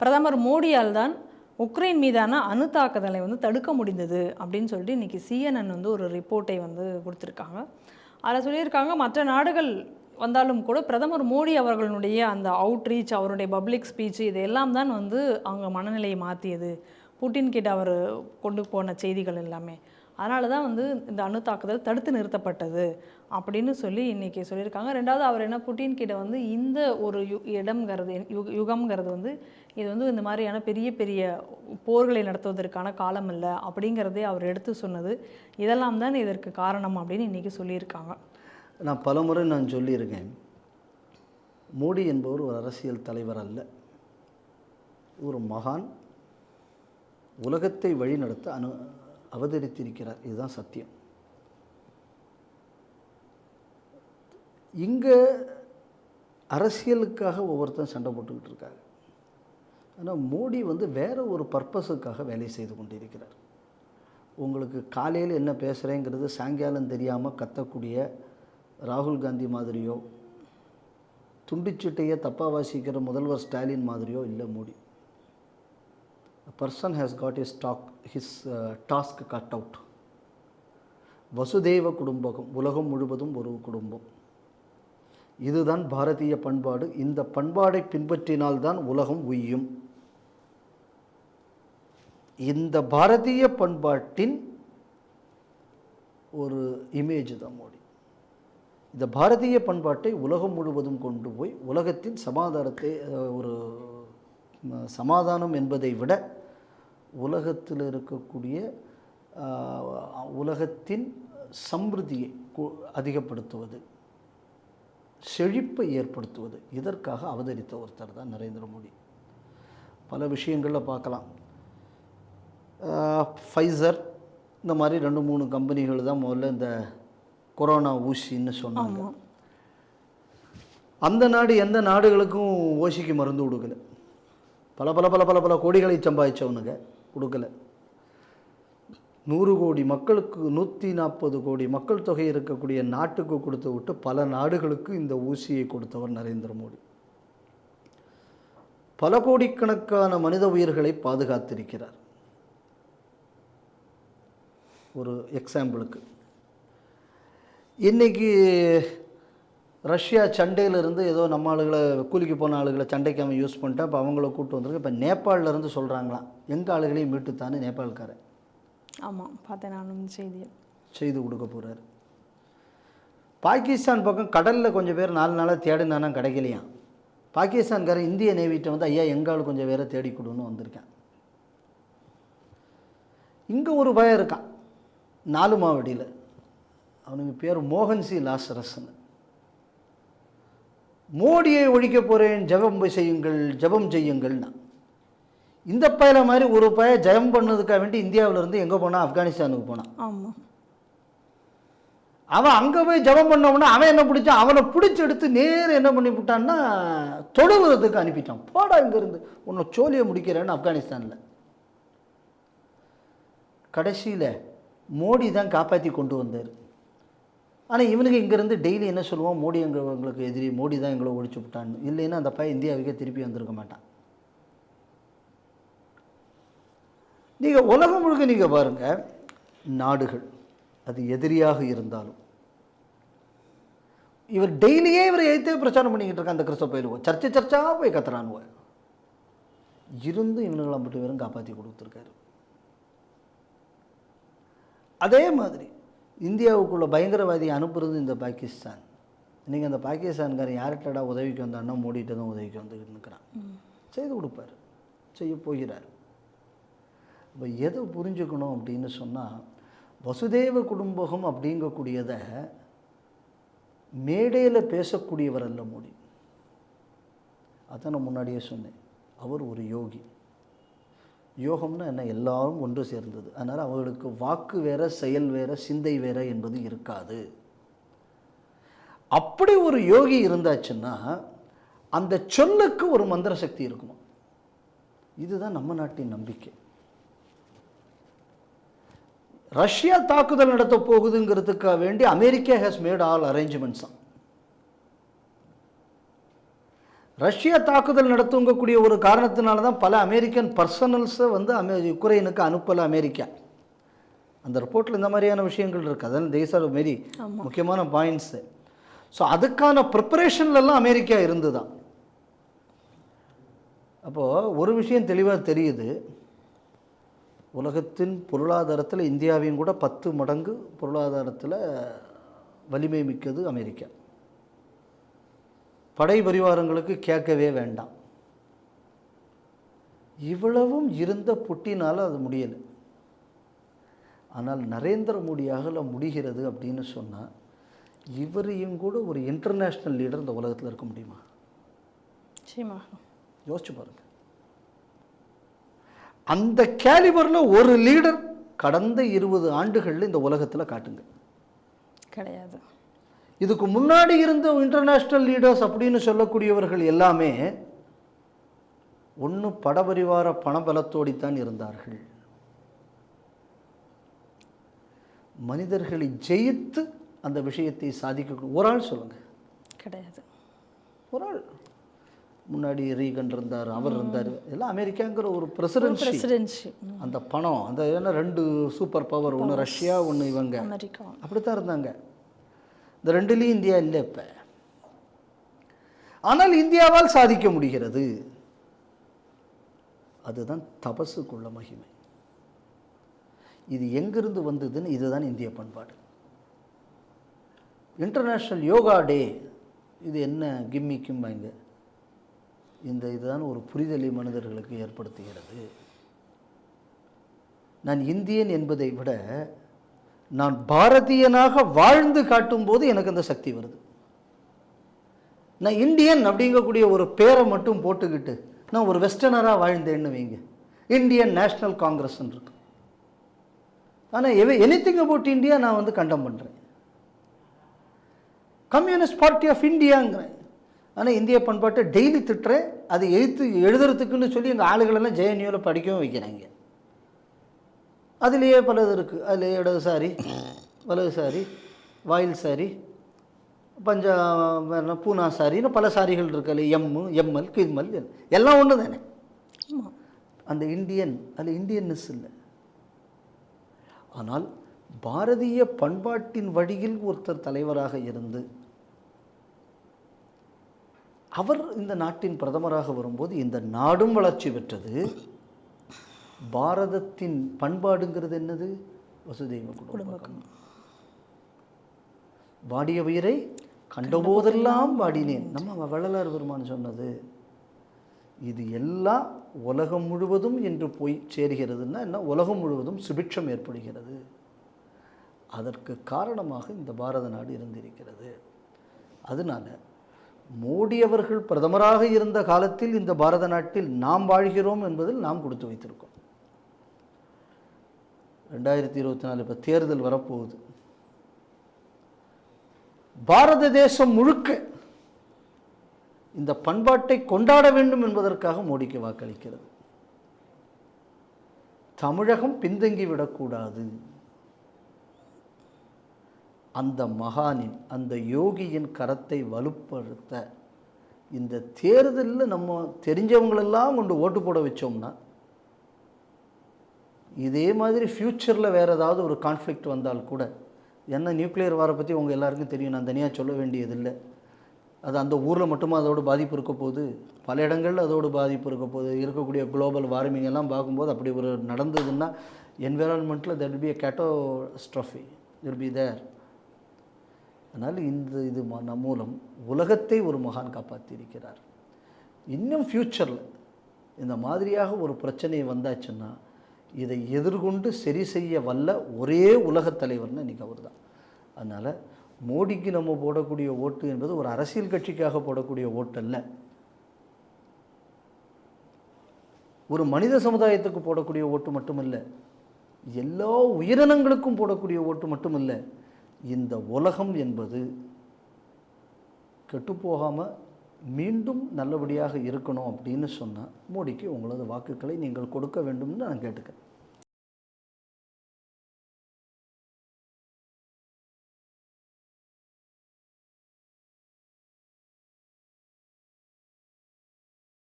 பிரதமர் மோடியால் தான் உக்ரைன் மீதான அணு தாக்குதலை வந்து தடுக்க முடிந்தது அப்படின்னு சொல்லிட்டு இன்றைக்கி சிஎன்என் வந்து ஒரு ரிப்போர்ட்டை வந்து கொடுத்துருக்காங்க. அதில் சொல்லியிருக்காங்க மற்ற நாடுகள் வந்தாலும் கூட பிரதமர் மோடி அவர்களுடைய அந்த அவுட்ரீச் அவருடைய பப்ளிக் ஸ்பீச் இது எல்லாம் தான் வந்து அவங்க மனநிலையை மாற்றியது புட்டின் கிட்ட அவர் கொண்டு போன செய்திகள் எல்லாமே. அதனால தான் வந்து இந்த அணு தாக்குதல் தடுத்து நிறுத்தப்பட்டது அப்படின்னு சொல்லி இன்றைக்கி சொல்லியிருக்காங்க. ரெண்டாவது அவர் என்ன புட்டின் கிட்ட வந்து இந்த ஒரு யு இடம்ங்கிறது யுகம்ங்கிறது வந்து இது வந்து இந்த மாதிரியான பெரிய பெரிய போர்களை நடத்துவதற்கான காலம் இல்லை அப்படிங்கிறதே அவர் எடுத்து சொன்னது. இதெல்லாம் தான் இதற்கு காரணம் அப்படின்னு இன்றைக்கி சொல்லியிருக்காங்க. நான் பலமுறை நான் சொல்லியிருக்கேன். மோடி என்பவர் ஒரு அரசியல் தலைவர் அல்ல. ஒரு மகான் உலகத்தை வழிநடத்த அனு அவதரித்திருக்கிறார். இதுதான் சத்தியம். இங்கே அரசியலுக்காக ஒவ்வொருத்தரும் சண்டை போட்டுக்கிட்டு இருக்காங்க. ஆனால் மோடி வந்து வேறு ஒரு பர்பஸுக்காக வேலை செய்து கொண்டிருக்கிறார். உங்களுக்கு காலையில் என்ன பேசுகிறேங்கிறது சாயங்காலம் தெரியாமல் கத்தக்கூடிய ராகுல் காந்தி மாதிரியோ துண்டிச்சிட்டையே தப்பாக வாசிக்கிற முதல்வர் ஸ்டாலின் மாதிரியோ இல்லை Modi. Person has got is talk his task cut out Vasudeva குடும்பகம் உலகம் முழுவதும் ஒரு குடும்பம். இதுதான் பாரதிய பண்பாடு. இந்த பண்பாடை பின்பற்றினால்தான் உலகம் உய்யும். இந்த பாரதிய பண்பாட்டின் ஒரு இமேஜ் தான் மோடி. இந்த பாரதிய பண்பாட்டை உலகம் முழுவதும் கொண்டு போய் உலகத்தின் சமாதானத்தை ஒரு சமாதானம் என்பதை விட உலகத்தில் இருக்கக்கூடிய உலகத்தின் சம்பிருதியை அதிகப்படுத்துவது செழிப்பை ஏற்படுத்துவது இதற்காக அவதரித்த ஒருத்தர் தான் நரேந்திர மோடி. பல விஷயங்களில் பார்க்கலாம். ஃபைசர் இந்த மாதிரி ரெண்டு மூணு கம்பெனிகள் தான் முதல்ல இந்த கொரோனா ஊசின்னு சொன்னாங்க. அந்த நாடு எந்த நாடுகளுக்கும் ஓசிக்கு மருந்து கொடுக்கல. பல பல பல பல பல கோடிகளை சம்பாதிச்சவனுங்க கொடுக்கல. நூறு கோடி மக்களுக்கு நூற்றி நாற்பது கோடி மக்கள் தொகை இருக்கக்கூடிய நாட்டுக்கு கொடுத்து விட்டு பல நாடுகளுக்கு இந்த ஊசியை கொடுத்தவர் நரேந்திர மோடி. பல கோடிக்கணக்கான மனித உயிர்களை பாதுகாத்திருக்கிறார். ஒரு எக்ஸாம்பிளுக்கு இன்னைக்கு ரஷ்யா சண்டையிலேருந்து ஏதோ நம்ம ஆளுகளை கூலிக்கு போன ஆளுகளை சண்டைக்கு அவன் யூஸ் பண்ணிட்டா இப்போ அவங்கள கூட்டு வந்திருக்கு. இப்போ நேபாளில் இருந்து சொல்கிறாங்களாம் எங்கள் ஆளுகளையும் மீட்டுத்தான்னு நேபாள்காரன். ஆமாம் பார்த்தேன் நானும் செய்தியை. செய்து கொடுக்க போகிறாரு பாகிஸ்தான் பக்கம் கடலில் கொஞ்சம் பேர் நாலு நாளாக தேடினானா கிடைக்கலையாம். பாகிஸ்தான்காரன் இந்திய நேவிட்ட வந்து ஐயா எங்காள் கொஞ்சம் பேரை தேடி கொடுன்னு வந்திருக்கான். இங்கே ஒரு பயம் இருக்கான். நாலு மாவடியில். அவனுக்கு பேர் மோகன் சி. லாசரஸ்ன்னு மோடியை ஒழிக்க போகிறேன் ஜெபம் செய்யுங்கள் ஜெபம் செய்யுங்கள்னா. இந்த பயல மாதிரி ஒரு பய ஜெயம் பண்ணதுக்காக வேண்டி இந்தியாவுல இருந்து எங்கே போனான் ஆப்கானிஸ்தானுக்கு போனான் ஆமாம் அவன் அங்கே போய் ஜெபம் பண்ணவொடனே அவன் என்ன பிடிச்சான்? அவனை பிடிச்சி எடுத்து நேர என்ன பண்ணி விட்டான்னா தொடுவதற்கு அனுப்பிட்டான். போடா இங்கேருந்து. உன்னை சோழியை முடிக்கிறேன்னு ஆப்கானிஸ்தானில். கடைசியில் மோடி தான் காப்பாற்றி கொண்டு வந்தார். ஆனால் இவனுக்கு இங்கேருந்து டெய்லி என்ன சொல்லுவான் மோடி எங்கள் எங்களுக்கு எதிரி மோடி தான் எங்களை ஒழிச்சு விட்டான்னு. இல்லைன்னா அந்த பையன் இந்தியாவுக்கே திருப்பி வந்திருக்க மாட்டான். நீங்கள் உலகம் முழுக்க நீங்கள் பாருங்கள் நாடுகள் அது எதிரியாக இருந்தாலும் இவர் டெய்லியே இவர் எழுத்து பிரச்சாரம் பண்ணிக்கிட்டு இருக்க அந்த கிறிஸ்தவ பயிலுவோம் சர்ச்சை சர்ச்சாக போய் கத்துறானுவோம் இருந்தும் இவனுங்களை மட்டும் வெறும் காப்பாற்றி கொடுத்துருக்காரு. அதே மாதிரி இந்தியாவுக்குள்ள பயங்கரவாதியை அனுப்புறது இந்த பாகிஸ்தான். நீங்கள் அந்த பாகிஸ்தான்காரன் யார்கிட்டடா உதவிக்கு வந்தான்னா மோடிட்டு தான் உதவிக்கு வந்துக்கிட்டு நிற்கிறான் செய்து கொடுப்பார். செய்ய போகிறார். இப்போ எதை புரிஞ்சுக்கணும் அப்படின்னு சொன்னால் வசுதேவ குடும்பகம் அப்படிங்கக்கூடியதை மேடையில் பேசக்கூடியவர் அல்ல மோடி. அதான் நான் முன்னாடியே சொன்னேன். அவர் ஒரு யோகி. யோகம்னா என்ன? எல்லாரும் ஒன்று சேர்ந்தது. அதனால் அவர்களுக்கு வாக்கு வேற செயல் வேற சிந்தை வேற என்பது இருக்காது. அப்படி ஒரு யோகி இருந்தாச்சுன்னா அந்த சொல்லுக்கு ஒரு மந்திர சக்தி இருக்குமா? இதுதான் நம்ம நாட்டின் நம்பிக்கை. ரஷ்யா தாக்குதல் நடத்த போகுதுங்கிறதுக்காக வேண்டி America has made all arrangements Russia தாக்குதல் நடத்துங்கக்கூடிய ஒரு காரணத்தினால தான் பல அமெரிக்கன் பர்சனல்ஸை வந்து அமெ யுக்ரைனுக்கு அனுப்பலை அமெரிக்கா. அந்த ரிப்போர்ட்டில் இந்த மாதிரியான விஷயங்கள் இருக்குது அதனால் தேஸ் ஆர் வெரி முக்கியமான பாயிண்ட்ஸு ஸோ அதுக்கான ப்ரிப்பரேஷன்லலாம் அமெரிக்கா இருந்து தான் அப்போது ஒரு விஷயம் தெளிவாக தெரியுது. உலகத்தின் பொருளாதாரத்தில் இந்தியாவையும் கூட பத்து மடங்கு பொருளாதாரத்தில் வலிமை மிக்கது அமெரிக்கா. படை பரிவாரங்களுக்கு கேட்கவே வேண்டாம். இவ்வளவும் இருந்த புட்டினால் அது முடியலை. ஆனால் நரேந்திர மோடியாகல முடிகிறது அப்படின்னு சொன்னால் இவரையும் கூட ஒரு இன்டர்நேஷ்னல் லீடர் இந்த உலகத்தில் இருக்க முடியுமா? யோசிச்சு பாருங்க. அந்த கேலிபரில் ஒரு லீடர் கடந்த இருபது ஆண்டுகளில் இந்த உலகத்தில் காட்டுங்க. கிடையாது. இதுக்கு முன்னாடி இருந்த இன்டர்நேஷ்னல் லீடர்ஸ் அப்படின்னு சொல்லக்கூடியவர்கள் எல்லாமே ஒன்று படபரிவார பணபலத்தோடித்தான் இருந்தார்கள். மனிதர்களை ஜெயித்து அந்த விஷயத்தை சாதிக்க ஒரு ஆள் சொல்லுங்க. கிடையாது. ஒரு ஆள். முன்னாடி ரீகன் இருந்தார் அவர் இருந்தார். எல்லாம் அமெரிக்காங்கிற ஒரு பிரசிடென்சி அந்த பணம் அந்த ஏன்னா ரெண்டு சூப்பர் பவர் ஒன்று ரஷ்யா ஒன்று இவங்க. அமெரிக்கா. அப்படித்தான் இருந்தாங்க. இந்த ரெண்டுலேயும் இந்தியா இல்லை இப்போ. ஆனால் இந்தியாவால் சாதிக்க முடிகிறது. அதுதான் தபசுக்குள்ள மகிமை. இது எங்கிருந்து வந்ததுன்னு இதுதான் இந்திய பண்பாடு. இன்டர்நேஷ்னல் யோகா டே இது என்ன கிம்மிக்கும் வாங்க இந்த இதுதான் ஒரு புரிதலை மனிதர்களுக்கு ஏற்படுத்துகிறது. நான் இந்தியன் என்பதை விட நான் பாரதியனாக வாழ்ந்து காட்டும்போது எனக்கு அந்த சக்தி வருது. நான் இந்தியன் அப்படிங்கக்கூடிய ஒரு பேரை மட்டும் போட்டுக்கிட்டு நான் ஒரு வெஸ்டர்னராக வாழ்ந்தேன்னு வைங்க. இந்தியன் நேஷ்னல் காங்கிரஸ் இருக்கு ஆனால் எவ எனி திங் அபவுட் இந்தியா நான் வந்து கண்டம் பண்ணுறேன் கம்யூனிஸ்ட் பார்ட்டி ஆஃப் இந்தியாங்கிறேன் ஆனால் இந்திய பண்பாட்டை டெய்லி திட்டுறேன். அதை எழுத்து எழுதுறதுக்குன்னு சொல்லி எங்கள் ஆளுகளெல்லாம் ஜெயன்யூவில் படிக்கவும் வைக்கிறாங்க. அதுலேயே பலது இருக்குது அதில் இடதுசாரி வலதுசாரி வாயில் சாரி பஞ்சா பூனா சாரின்னு பல சாரிகள் இருக்கு. அதில் எம்மு எம்எல் கிம்மல் எல்லாம் ஒன்று தானே? அந்த இந்தியன் அதில் இந்தியன்னஸ் இல்லை. ஆனால் பாரதிய பண்பாட்டின் வழியில் ஒருத்தர் தலைவராக இருந்து அவர் இந்த நாட்டின் பிரதமராக வரும்போது இந்த நாடும் வளர்ச்சி பெற்றது. பாரதத்தின் பண்பாடுங்கிறது என்னது? வசுதெய்வ குடும்பம் வாடிய உயிரை கண்டபோதெல்லாம் வாடினேன். நம்ம வள்ளலார் பெருமான் சொன்னது இது எல்லாம் உலகம் முழுவதும் என்று போய் சேர்கிறதுன்னா என்ன? உலகம் முழுவதும் சுபிட்சம் ஏற்படுகிறது. அதற்கு காரணமாக இந்த பாரத நாடு இருந்திருக்கிறது. அதனால மோடி அவர்கள் பிரதமராக இருந்த காலத்தில் இந்த பாரத நாட்டில் நாம் வாழ்கிறோம் என்பதில் நாம் கொடுத்து வைத்திருக்கோம். ரெண்டாயிரத்தி இருபத்தி நாலு இப்போ தேர்தல் வரப்போகுது. பாரத தேசம் முழுக்க இந்த பண்பாட்டை கொண்டாட வேண்டும் என்பதற்காக மோடிக்கு வாக்களிக்கிறது. தமிழகம் பின்தங்கி விடக்கூடாது. அந்த மகானின் அந்த யோகியின் கரத்தை வலுப்படுத்த இந்த தேர்தலில் நம்ம தெரிஞ்சவங்களெல்லாம் கொண்டு ஓட்டு போட வச்சோம்னா இதே மாதிரி ஃப்யூச்சரில் வேறு ஏதாவது ஒரு கான்ஃப்ளிக்ட் வந்தால் கூட என்ன நியூக்ளியர் வாரை பற்றி உங்கள் எல்லாருக்கும் தெரியும் நான் தனியாக சொல்ல வேண்டியதில்லை. அது அந்த ஊரில் மட்டுமா அதோட பாதிப்பு இருக்க போகுது? பல இடங்களில் அதோட பாதிப்பு இருக்க போகுது. இருக்கக்கூடிய குளோபல் வார்மிங் எல்லாம் பார்க்கும்போது அப்படி ஒரு நடந்ததுன்னா என்விரான்மெண்ட்டில் there be a catastrophe will be there அதனால் இந்த இது மூலம் உலகத்தை ஒரு மகான் காப்பாற்றியிருக்கிறார் இன்னும் ஃப்யூச்சரில் இந்த மாதிரியாக ஒரு பிரச்சனை வந்தாச்சுன்னா இதை எதிர்கொண்டு சரி செய்ய வல்ல ஒரே உலகத் தலைவர்னு இன்றைக்கி அவர் தான் அதனால் மோடிக்கு நம்ம போடக்கூடிய ஓட்டு என்பது ஒரு அரசியல் கட்சிக்காக போடக்கூடிய ஓட்டு அல்ல ஒரு மனித சமுதாயத்துக்கு போடக்கூடிய ஓட்டு மட்டுமல்ல எல்லா உயிரினங்களுக்கும் போடக்கூடிய ஓட்டு மட்டுமல்ல இந்த உலகம் என்பது கெட்டுப்போகாமல் மீண்டும் நல்லபடியாக இருக்கணும் அப்படின்னு சொன்னால் மோடிக்கு உங்களது வாக்குகளை நீங்கள் கொடுக்க வேண்டும்னு நான் கேட்டுக்கிறேன்.